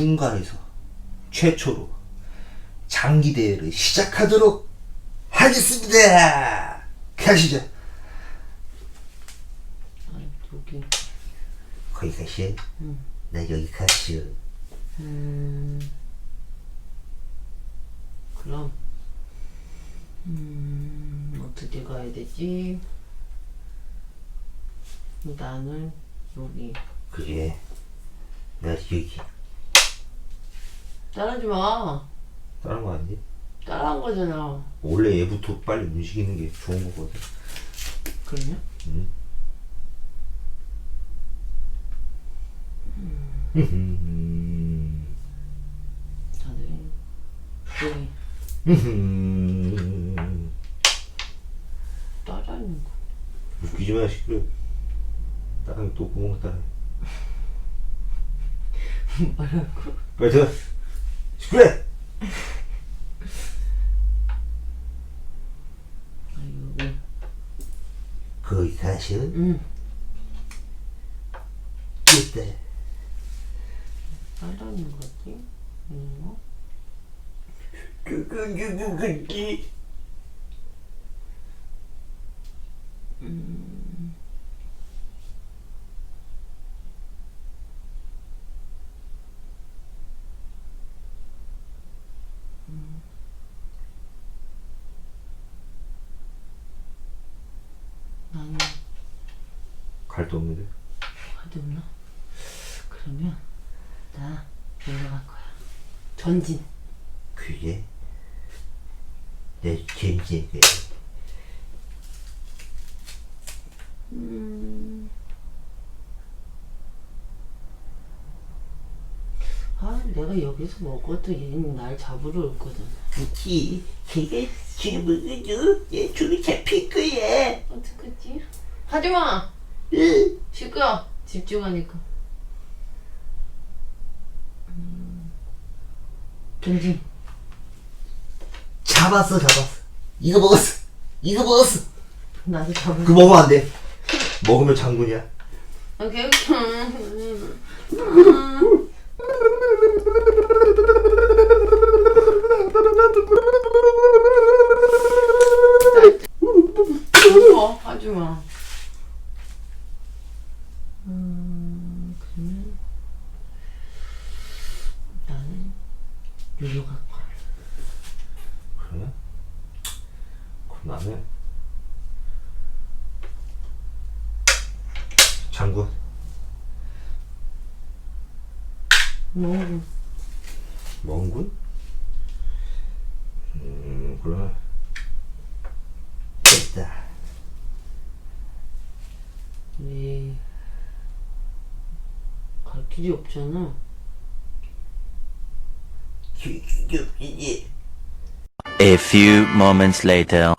흉가에서 최초로 장기 대회를 시작하도록 하겠습니다. 가시죠. 여기. 거기 가시. 응. 나 여기 가시오. 음. 그럼. 음, 어떻게 가야 되지? 나는 여기. 그래. 나 여기. 따라하지 마. 다른 거 아니지? 따라한 거잖아. 원래 얘부터 빨리 움직이는 게 좋은 거거든. 그러냐? 응. 음. 다들. 여기. 음. 따라하는 거. 웃기지 마 시끄러. 따라해 또 구멍 따라해. 뭐라고? 빨리 들어. 아, 여기. 거기 가시오. 응. 됐다. 따라하는 거지? 응. 그그그그그 나는 갈데 없는데. 어디 없나? 그러면 나 놀러 갈 거야. 전진. 그게 내 재밌게 아, 내가 여기서 먹어도 얘는 날 잡으러 올 거잖아. 그치 걔가 지금 먹어줘 얘 줄이 잡힐 거야 어떡하지? 하지 마! 으 시끄러! 집중하니까. 음, 전진. 잡았어 잡았어 이거 먹었어 이거 먹었어 나도 잡을 그거 먹으면 안돼 먹으면 장군이야 아, 계속. 무서워. 하지 마. 음, 그러면 나는 여기로 갈 거야. 그래? 그럼 나는 장군 뭐, 멍군? 음 그러면 됐다 왜, 갈 길이 없잖아. 그게 없지 A few moments later.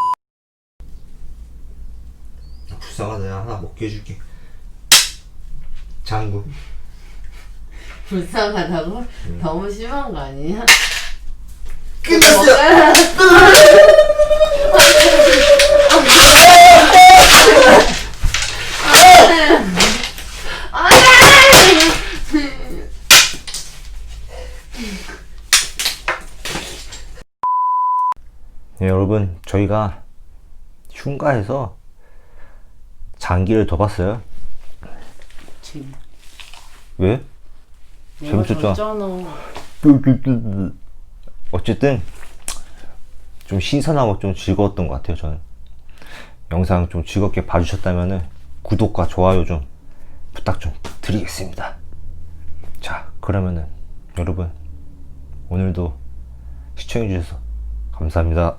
불쌍하다 내가 하나 먹게 해줄게. 장군 불쌍하다고? 너무 심한 거 아니냐? 끝났어 네, 여러분 저희가 흉가에서 장기를 더 봤어요 재밌. 왜? 내가 재밌었죠? 졌잖아. 어쨌든 좀 신선하고 좀 즐거웠던 것 같아요 저는 영상 좀 즐겁게 봐주셨다면 구독과 좋아요 좀 부탁 좀 드리겠습니다 자 그러면은 여러분 오늘도 시청해주셔서 감사합니다